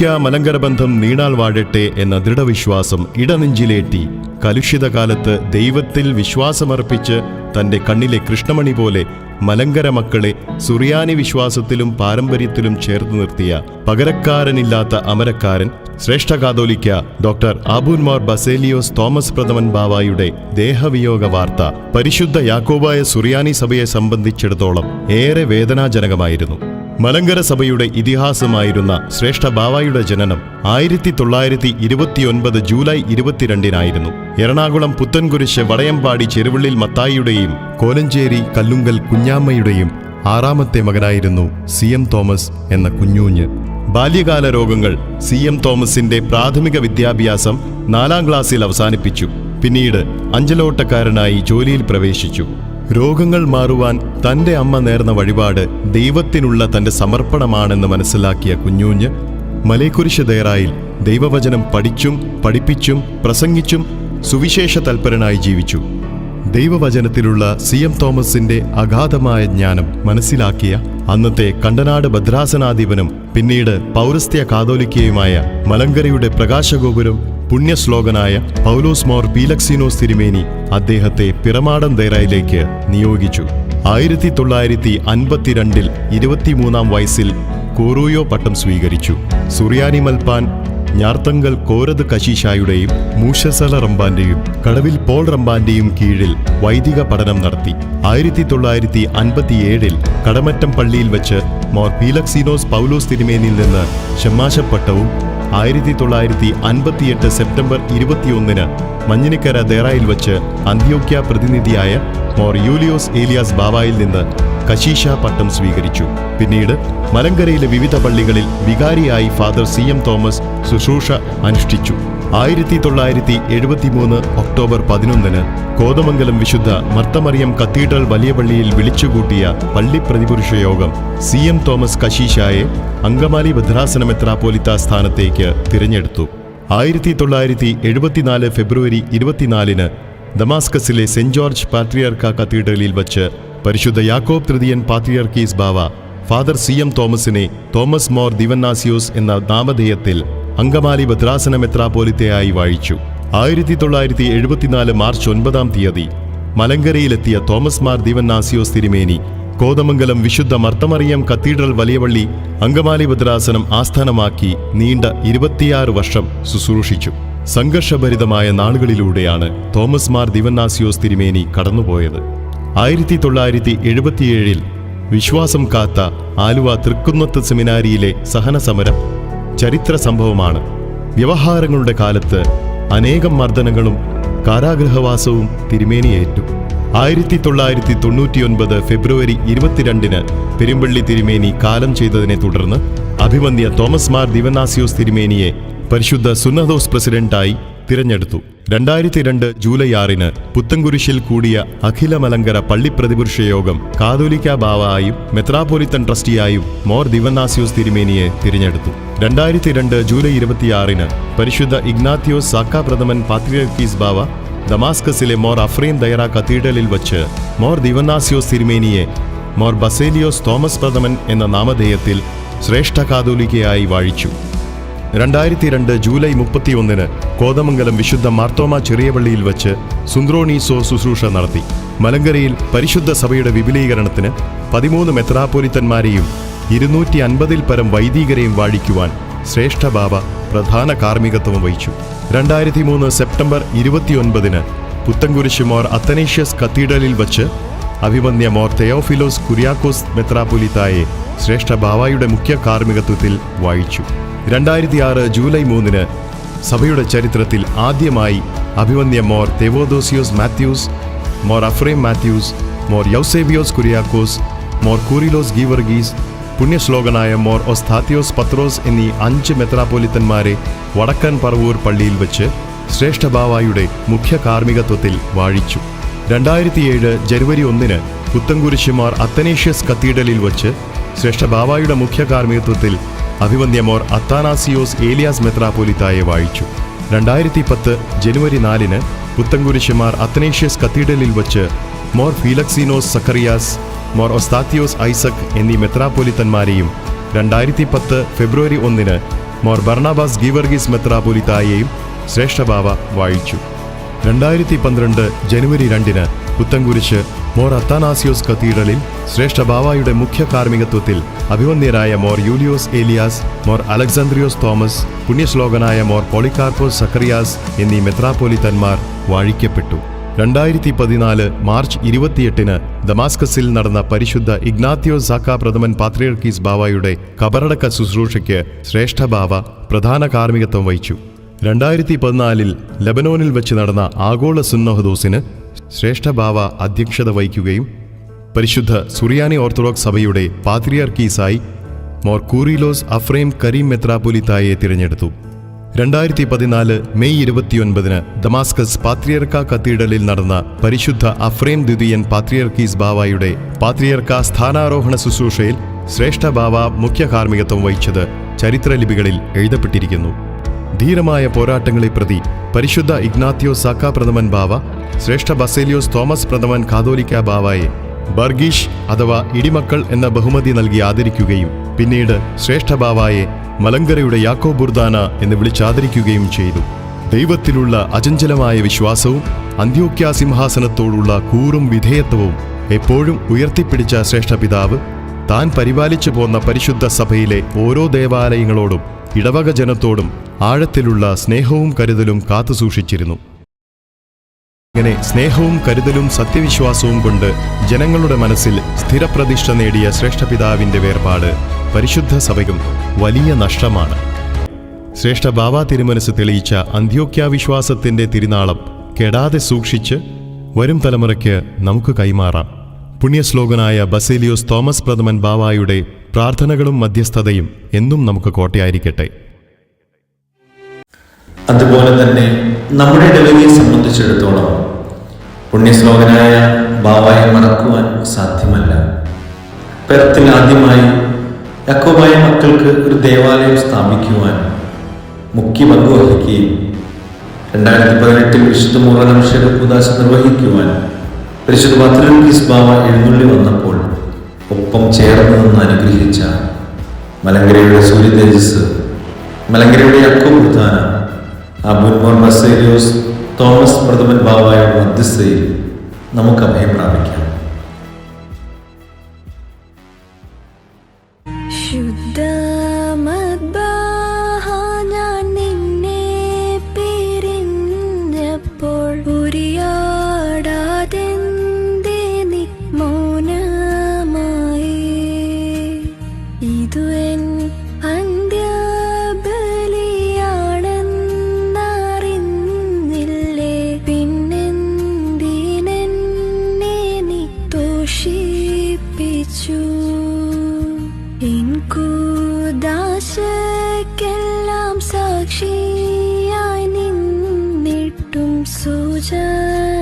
കാതോലിക്ക മലങ്കര ബന്ധം നീണാൽ വാഴട്ടെ എന്ന ദൃഢവിശ്വാസം ഇടനെഞ്ചിലേറ്റി. കലുഷിത കാലത്ത് ദൈവത്തിൽ വിശ്വാസമർപ്പിച്ച് തന്റെ കണ്ണിലെ കൃഷ്ണമണി പോലെ മലങ്കര മക്കളെ സുറിയാനി വിശ്വാസത്തിലും പാരമ്പര്യത്തിലും ചേർത്ത് നിർത്തിയ പകരക്കാരനില്ലാത്ത അമരക്കാരൻ ശ്രേഷ്ഠ കാതോലിക്ക ഡോക്ടർ ആബുൻമാർ ബസേലിയോസ് തോമസ് പ്രഥമൻ ബാവായുടെ ദേഹവിയോഗ വാർത്ത പരിശുദ്ധ യാക്കോബായ സുറിയാനി സഭയെ സംബന്ധിച്ചിടത്തോളം ഏറെ വേദനാജനകമായിരുന്നു. മലങ്കര സഭയുടെ ഇതിഹാസമായിരുന്ന ശ്രേഷ്ഠ ബാവായുടെ ജനനം ആയിരത്തി തൊള്ളായിരത്തി ഇരുപത്തിയൊൻപത് ജൂലൈ ഇരുപത്തിരണ്ടിനായിരുന്നു. എറണാകുളം പുത്തൻകുരിശ് വടയമ്പാടി ചെരുവള്ളിൽ മത്തായിയുടെയും കോലഞ്ചേരി കല്ലുങ്കൽ കുഞ്ഞാമ്മയുടെയും ആറാമത്തെ മകനായിരുന്നു സി എം തോമസ് എന്ന കുഞ്ഞൂഞ്ഞ്. ബാല്യകാല രോഗങ്ങൾ സി എം തോമസിന്റെ പ്രാഥമിക വിദ്യാഭ്യാസം നാലാം ക്ലാസ്സിൽ അവസാനിപ്പിച്ചു. പിന്നീട് അഞ്ചലോട്ടക്കാരനായി ജോലിയിൽ പ്രവേശിച്ചു. രോഗങ്ങൾ മാറുവാൻ തന്റെ അമ്മ നേർന്ന വഴിപാട് ദൈവത്തിനുള്ള തന്റെ സമർപ്പണമാണെന്ന് മനസ്സിലാക്കിയ കുഞ്ഞൂഞ്ഞ് മലേക്കുരിശ് ദേറായിൽ ദൈവവചനം പഠിച്ചും പഠിപ്പിച്ചും പ്രസംഗിച്ചും സുവിശേഷ തൽപരനായി ജീവിച്ചു. ദൈവവചനത്തിലുള്ള സി എം തോമസിന്റെ അഗാധമായ ജ്ഞാനം മനസ്സിലാക്കിയ അന്നത്തെ കണ്ടനാട് ഭദ്രാസനാധിപനും പിന്നീട് പൗരസ്ത്യ കാതോലിക്കയുമായ മലങ്കരയുടെ പ്രകാശഗോപുരം പുണ്യശ്ലോകനായ പൗലോസ് മോർ പീലക്സിനോസ് തിരുമേനി അദ്ദേഹത്തെ പിറമാടം ദേറായിലേക്ക് നിയോഗിച്ചു. ആയിരത്തി തൊള്ളായിരത്തി അൻപത്തിരണ്ടിൽ ഇരുപത്തിമൂന്നാം വയസ്സിൽ കോറൂയോ പട്ടം സ്വീകരിച്ചു. സുറിയാനി മൽപ്പാൻ ഞാർത്തങ്കൽ കോരത് കശീഷായുടെയും മൂഷസല റമ്പാന്റെയും കടവിൽ പോൾ റമ്പാന്റെയും കീഴിൽ വൈദിക പഠനം നടത്തി. ആയിരത്തി തൊള്ളായിരത്തി അൻപത്തിയേഴിൽ കടമറ്റം പള്ളിയിൽ വെച്ച് മോർ പീലക്സീനോസ് പൗലോസ് തിരുമേനിൽ നിന്ന് ഷമ്മാശപ്പട്ടവും ആയിരത്തി തൊള്ളായിരത്തി അൻപത്തിയെട്ട് സെപ്റ്റംബർ ഇരുപത്തിയൊന്നിന് മഞ്ഞിനിക്കര ദേറായിൽ വച്ച് അന്ത്യോക്യ പ്രതിനിധിയായ മോർ യൂലിയോസ് ഏലിയാസ് ബാവായിൽ നിന്ന് കശീഷ പട്ടം സ്വീകരിച്ചു. പിന്നീട് മലങ്കരയിലെ വിവിധ പള്ളികളിൽ വികാരിയായി ഫാദർ സി എം തോമസ് ശുശ്രൂഷ അനുഷ്ഠിച്ചു. ആയിരത്തി തൊള്ളായിരത്തി എഴുപത്തിമൂന്ന് ഒക്ടോബർ പതിനൊന്നിന് കോതമംഗലം വിശുദ്ധ മർത്തമറിയം കത്തീഡ്രൽ വലിയ പള്ളിയിൽ വിളിച്ചുകൂട്ടിയ പള്ളി പ്രതിപുരുഷ യോഗം സി എം തോമസ് കശീഷായെ അങ്കമാലി ഭദ്രാസന മെത്രാപ്പോലിത്ത സ്ഥാനത്തേക്ക് തിരഞ്ഞെടുത്തു. ആയിരത്തി തൊള്ളായിരത്തി എഴുപത്തിനാല് ഫെബ്രുവരി ഇരുപത്തിനാലിന് ദമാസ്കസിലെ സെന്റ് ജോർജ് പാത്രിയർക്ക കത്തീഡ്രലിൽ വച്ച് പരിശുദ്ധ യാക്കോബ് തൃതീയൻ പാത്രിയർക്കീസ് ബാവ ഫാദർ സി എം തോമസിനെ തോമസ് മോർ ദിവന്നാസിയോസ് എന്ന നാമധേയത്തിൽ അങ്കമാലി ഭദ്രാസന മെത്രാപോലിത്തയായി വാഴിച്ചു. ആയിരത്തി തൊള്ളായിരത്തി എഴുപത്തിനാല് മാർച്ച് ഒൻപതാം തീയതി മലങ്കരയിലെത്തിയ തോമസ് മാർ ദിവന്നാസിയോസ് തിരുമേനി കോതമംഗലം വിശുദ്ധ മർത്തമറിയം കത്തീഡ്രൽ വലിയവള്ളി അങ്കമാലി ഭദ്രാസനം ആസ്ഥാനമാക്കി നീണ്ട ഇരുപത്തിയാറ് വർഷം ശുശ്രൂഷിച്ചു. സംഘർഷഭരിതമായ നാളുകളിലൂടെയാണ് തോമസ് മാർ ദിവന്നാസിയോസ് തിരുമേനി കടന്നുപോയത്. ആയിരത്തി തൊള്ളായിരത്തി എഴുപത്തിയേഴിൽ വിശ്വാസം കാത്ത ആലുവ തൃക്കുന്നത്ത് സെമിനാരിയിലെ സഹനസമരം ചരിത്ര സംഭവമാണ്. വ്യവഹാരങ്ങളുടെ കാലത്ത് അനേകം മർദ്ദനങ്ങളും കാരാഗ്രഹവാസവും തിരുമേനിയേറ്റു. ആയിരത്തി തൊള്ളായിരത്തി തൊണ്ണൂറ്റിയൊൻപത് ഫെബ്രുവരി ഇരുപത്തിരണ്ടിന് പെരുമ്പള്ളി തിരുമേനി കാലം ചെയ്തതിനെ തുടർന്ന് അഭിമന്യ തോമസ് മാർ ദിവനാസിയോസ് തിരുമേനിയെ പരിശുദ്ധ സുന്നദോസ് പ്രസിഡന്റായി തിരഞ്ഞെടുത്തു. രണ്ടായിരത്തി രണ്ട് ജൂലൈ ആറിന് പുത്തൻകുരിശിൽ കൂടിയ അഖില മലങ്കര പള്ളി പ്രതിപുരുഷ യോഗം കാതോലിക്ക ബാവായും മെത്രാപോലിത്തൻ ട്രസ്റ്റിയായും മോർ ദിവനാസ്യോസ് തിരുമേനിയെ തിരഞ്ഞെടുത്തു. രണ്ടായിരത്തി രണ്ട് ജൂലൈ ഇരുപത്തിയാറിന് പരിശുദ്ധ ഇഗ്നാത്തിയോസ് സാക്ക പ്രഥമൻ പാത്രിയർക്കീസ് ബാവ ദമാസ്കസിലെ മോർ അഫ്രീൻ ദയറ കത്തീഡ്രലിൽ വച്ച് മോർ ദിവനാസ്യോസ് തിരുമേനിയെ മോർ ബസേലിയോസ് തോമസ് പ്രഥമൻ എന്ന നാമധേയത്തിൽ ശ്രേഷ്ഠ കാതോലിക്കയായി വാഴിച്ചു. രണ്ടായിരത്തി രണ്ട് ജൂലൈ മുപ്പത്തിയൊന്നിന് കോതമംഗലം വിശുദ്ധ മാർത്തോമ ചെറിയപള്ളിയിൽ വച്ച് സുന്ദ്രോണീസോ ശുശ്രൂഷ നടത്തി. മലങ്കരയിൽ പരിശുദ്ധ സഭയുടെ വിപുലീകരണത്തിന് പതിമൂന്ന് മെത്രാപോലിത്തന്മാരെയും ഇരുന്നൂറ്റി അൻപതിൽ പരം വൈദികരെയും വാഴിക്കുവാൻ ശ്രേഷ്ഠ ബാബ പ്രധാന കാർമ്മികത്വം വഹിച്ചു. രണ്ടായിരത്തി മൂന്ന് സെപ്റ്റംബർ ഇരുപത്തിയൊൻപതിന് പുത്തൻകുരിശ് മോർ അത്തനേഷ്യസ് കത്തീഡ്രലിൽ വച്ച് അഭിമന്യ മോർ തെയോഫിലോസ് കുര്യാക്കോസ് മെത്രാപൊലിത്തായെ ശ്രേഷ്ഠ ബാവായുടെ മുഖ്യ കാർമ്മികത്വത്തിൽ വായിച്ചു രണ്ടായിരത്തി ആറ് ജൂലൈ മൂന്നിന് സഭയുടെ ചരിത്രത്തിൽ ആദ്യമായി അഭിമന്യ മോർ തെവോദോസിയോസ് മാത്യൂസ് മോർ അഫ്രേം മാത്യൂസ് മോർ യൗസേബിയോസ് കുരിയാക്കോസ് മോർ കൂറിലോസ് ഗീവർഗീസ് പുണ്യശ്ലോകനായ മോർ ഒസ്താത്തിയോസ് പത്രോസ് എന്നീ അഞ്ച് മെത്രാപോലിത്തന്മാരെ വടക്കൻ പറവൂർ പള്ളിയിൽ വെച്ച് ശ്രേഷ്ഠഭാവായുടെ മുഖ്യ കാർമ്മികത്വത്തിൽ വാഴിച്ചു. രണ്ടായിരത്തിയേഴ് ജനുവരി ഒന്നിന് പുത്തൻകുരിശുമാർ അത്തനേഷ്യസ് കത്തീഡ്രലിൽ വച്ച് ശ്രേഷ്ഠ ബാവായുടെ മുഖ്യ കാർമ്മികത്വത്തിൽ അഭിവന്യമോർ അത്താനാസിയോസ് ഏലിയാസ് മെത്രാപോലിത്തായെ വായിച്ചു. രണ്ടായിരത്തി പത്ത് ജനുവരി നാലിന് പുത്തൻകുരിശുമാർ അത്തനേഷ്യസ് കത്തീഡ്രലിൽ വച്ച് മോർ ഫീലക്സിനോസ് സക്കറിയാസ് മോർ ഒസ്താത്തിയോസ് ഐസക് എന്നീ മെത്രാപോലിത്തന്മാരെയും രണ്ടായിരത്തി പത്ത് ഫെബ്രുവരി ഒന്നിന് മോർ ബർണാബാസ് ഗീവർഗീസ് മെത്രാപൊലിത്തായെയും ശ്രേഷ്ഠബാവ വായിച്ചു. രണ്ടായിരത്തി പന്ത്രണ്ട് ജനുവരി രണ്ടിന് പുത്തൻകുരിശ് മോർ അത്താനാസിയോസ് കത്തീഡ്രലിൽ ശ്രേഷ്ഠ ബാവായുടെ മുഖ്യ കാർമ്മികത്വത്തിൽ അഭിമന്യരായ മോർ യൂലിയോസ് ഏലിയാസ് മോർ അലക്സാന്ദ്രിയോസ് തോമസ് പുണ്യശ്ലോകനായ മോർ പോളിക്കാർപ്പോസ് സക്കറിയാസ് എന്നീ മെത്രാപോലിത്തന്മാർ വാഴിക്കപ്പെട്ടു. രണ്ടായിരത്തി പതിനാല് മാർച്ച് ഇരുപത്തിയെട്ടിന് ദമാസ്കസിൽ നടന്ന പരിശുദ്ധ ഇഗ്നാത്തിയോ സാക്ക പ്രഥമൻ പാത്രിയർക്കീസ് ബാവായുടെ കബറടക്ക ശുശ്രൂഷയ്ക്ക് ശ്രേഷ്ഠ ബാവ പ്രധാന കാർമ്മികത്വം വഹിച്ചു. രണ്ടായിരത്തി പതിനാലിൽ ലബനോനിൽ വെച്ച് നടന്ന ആഗോള സുന്നഹദോസിന് ശ്രേഷ്ഠ ബാവ അധ്യക്ഷത വഹിക്കുകയും പരിശുദ്ധ സുറിയാനി ഓർത്തഡോക്സ് സഭയുടെ പാത്രിയാർക്കീസായി മോർ കൂറിലോസ് അഫ്രേം കരീം മെത്രാപൊലിത്തായെ തിരഞ്ഞെടുത്തു. രണ്ടായിരത്തി പതിനാല് മെയ് ഇരുപത്തിയൊൻപതിന് ദമാസ്കസ് പാത്രിയർക്ക കത്തീഡലിൽ നടന്ന പരിശുദ്ധ അഫ്രേം ദ്വിതീയൻ പാത്രിയർക്കീസ് ബാവായുടെ പാത്രിയർക്ക സ്ഥാനാരോഹണ ശുശ്രൂഷയിൽ ശ്രേഷ്ഠ ബാവ മുഖ്യ കാർമ്മികത്വം വഹിച്ചത് ചരിത്രലിപികളിൽ എഴുതപ്പെട്ടിരിക്കുന്നു. ധീരമായ പോരാട്ടങ്ങളെ പ്രതി പരിശുദ്ധ ഇഗ്നാത്തിയോ സാക്ക പ്രഥമൻ ബാവ ശ്രേഷ്ഠ ബസേലിയോസ് തോമസ് പ്രഥമൻ കാതോലിക്ക ബാവായെ ബർഗീഷ് അഥവാ ഇടിമക്കൾ എന്ന ബഹുമതി നൽകി ആദരിക്കുകയും പിന്നീട് ശ്രേഷ്ഠ ബാവായെ മലങ്കരയുടെ യാക്കോ ബുർദാന എന്ന് വിളിച്ചാദരിക്കുകയും ചെയ്തു. ദൈവത്തിലുള്ള അചഞ്ചലമായ വിശ്വാസവും അന്ത്യോക്യ സിംഹാസനത്തോടുള്ള കൂറും വിധേയത്വവും എപ്പോഴും ഉയർത്തിപ്പിടിച്ച ശ്രേഷ്ഠ പിതാവ് താൻ പരിപാലിച്ചു പോന്ന പരിശുദ്ധ സഭയിലെ ഓരോ ദേവാലയങ്ങളോടും ഇടവക ജനത്തോടും ആഴത്തിലുള്ള സ്നേഹവും കരുതലും കാത്തുസൂക്ഷിച്ചിരുന്നു ഇങ്ങനെ സ്നേഹവും കരുതലും സത്യവിശ്വാസവും കൊണ്ട് ജനങ്ങളുടെ മനസ്സിൽ സ്ഥിരപ്രതിഷ്ഠ നേടിയ ശ്രേഷ്ഠപിതാവിന്റെ വേർപാട് പരിശുദ്ധ സഭയ്ക്കും വലിയ നഷ്ടമാണ്. ശ്രേഷ്ഠ ബാബ തിരുമനസ് തെളിയിച്ച അന്ത്യോക്യാവിശ്വാസത്തിന്റെ തിരുനാളം കെടാതെ സൂക്ഷിച്ച് വരും തലമുറയ്ക്ക് നമുക്ക് കൈമാറാം. പുണ്യശ്ലോകനായ ബസേലിയോസ് തോമസ് പ്രഥമൻ ബാവായുടെ പ്രാർത്ഥനകളും മധ്യസ്ഥതയും എന്നും നമുക്ക് കോട്ടയായിരിക്കട്ടെ. അതുപോലെ തന്നെ നമ്മുടെ ഇടവകയെ സംബന്ധിച്ചിടത്തോളം പുണ്യശ്ലോകനായ ബാവായെ മറക്കുവാൻ സാധ്യമല്ല. പെരത്തിൽ ആദ്യമായി യക്കോബായ മക്കൾക്ക് ഒരു ദേവാലയം സ്ഥാപിക്കുവാൻ മുഖ്യ പങ്ക് വഹിക്കുകയും രണ്ടായിരത്തി പതിനെട്ടിൽ വിശുദ്ധ മൂറനംശക ഉദാശ നിർവഹിക്കുവാൻ പരിശുദ്ധ പത്രികീസ് ബാബ എഴുന്നള്ളി വന്നപ്പോൾ ഒപ്പം ചേർന്ന് നിന്ന് അനുഗ്രഹിച്ച മലങ്കരയുടെ സൂര്യ തേജസ് മലങ്കരയുടെ അക്കോ പ്രധാന അബുൻമോർ ബസേലിയോസ് തോമസ് പ്രഥമൻ ബാബായുടെ മധ്യസ്ഥയിൽ നമുക്ക് അഭയം പ്രാപിക്കാം. തോഷിപ്പിച്ചു എൻകൂദാശക്കെല്ലാം സാക്ഷിയായി നിന്നിട്ടും സൂചന